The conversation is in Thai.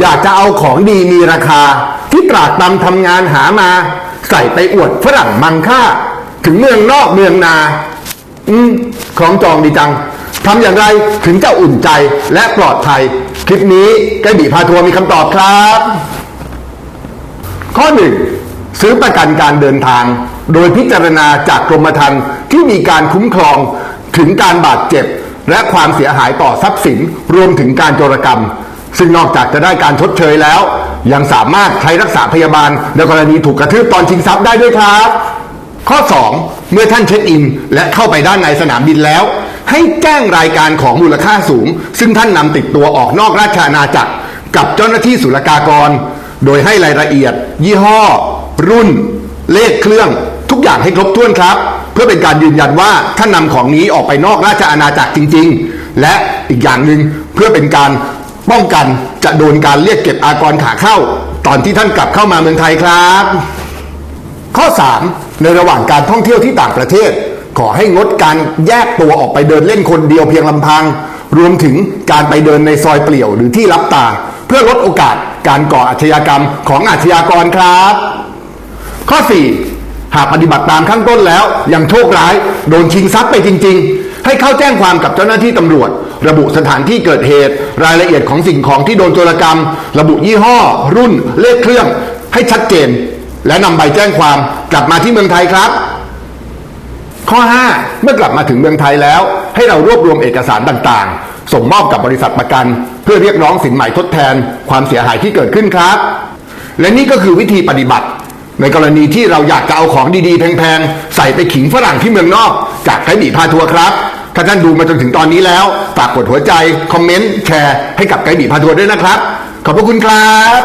อยากจะเอาของดีมีราคา ที่ตรากตำทำงานหามา ใส่ไปอวดฝรั่งมังค่า ถึงเมืองนอกเมืองนา อืมของจองดีจังทำอย่างไรถึงจะอุ่นใจและปลอดภัย คลิปนี้ไกบีพาทัวร์มีคำตอบครับ ข้อหนึ่งซื้อประกันการเดินทาง โดยพิจารณาจากกรมธรรม์ที่มีการคุ้มครองถึงการบาดเจ็บ และความเสียหายต่อทรัพย์สินรวมถึงการโจรกรรม ซึ่งนอกจากจะได้การชดเชยแล้ว ยังสามารถใช้รักษาพยาบาลในกรณีถูกกระทืบตอนชิงทรัพย์ได้ด้วยครับ ข้อ 2 เมื่อท่านเช็คอิน และเข้าไปด้านในสนามบินแล้ว ให้แจ้งรายการของมูลค่าสูง ซึ่งท่านนำติดตัวออกนอกราชอาณาจักร กับเจ้าหน้าที่ศุลกากร โดยให้รายละเอียด ยี่ห้อ รุ่น เลขเครื่อง ทุกอย่างให้ครบถ้วนครับ เพื่อเป็นการยืนยันว่าท่านนำของนี้ออกไปนอกราชอาณาจักรจริง ๆ และอีกอย่างหนึ่งเพื่อเป็นการ ป้องกันจะโดนการเรียกเก็บอากรขาเข้า ตอนที่ท่านกลับเข้ามาเมืองไทยครับ ข้อ 3 ในระหว่างการท่องเที่ยวที่ต่างประเทศ ขอให้งดการแยกตัวออกไปเดินเล่นคนเดียวเพียงลำพัง รวมถึงการไปเดินในซอยเปลี่ยวหรือที่รับตา เพื่อลดโอกาสการก่ออาชญากรรมของอาชญากรครับ ข้อ 4 หากปฏิบัติตามข้างต้นแล้วยังโชคร้าย โดนชิงทรัพย์ไปจริง ๆ ให้เข้าแจ้งความกับเจ้าหน้าที่ตำรวจ ระบุสถานที่เกิดเหตุ รายละเอียดของสิ่งของที่โดนโจรกรรม ระบุยี่ห้อ รุ่น เลขเครื่อง ให้ชัดเจน และนำใบแจ้งความกลับมาที่เมืองไทยครับ ข้อ 5 เมื่อกลับมาถึงเมืองไทยแล้ว ให้เรารวบรวมเอกสารต่างๆ ส่งมอบกับบริษัทประกัน เพื่อเรียกร้องสินใหม่ทดแทน ความเสียหายที่เกิดขึ้นครับ และนี่ก็คือวิธีปฏิบัติในกรณีที่เราอยากจะเอาของดีๆ แพงๆ ใส่ไปขิงฝรั่งที่เมืองนอก จากไกด์บีพาทัวร์ครับ ถ้าท่านดูมาจนถึงตอนนี้แล้ว ฝากกดหัวใจ คอมเมนต์ แชร์ให้กับไกด์บีพาทัวร์ด้วยนะครับ ขอบพระคุณครับ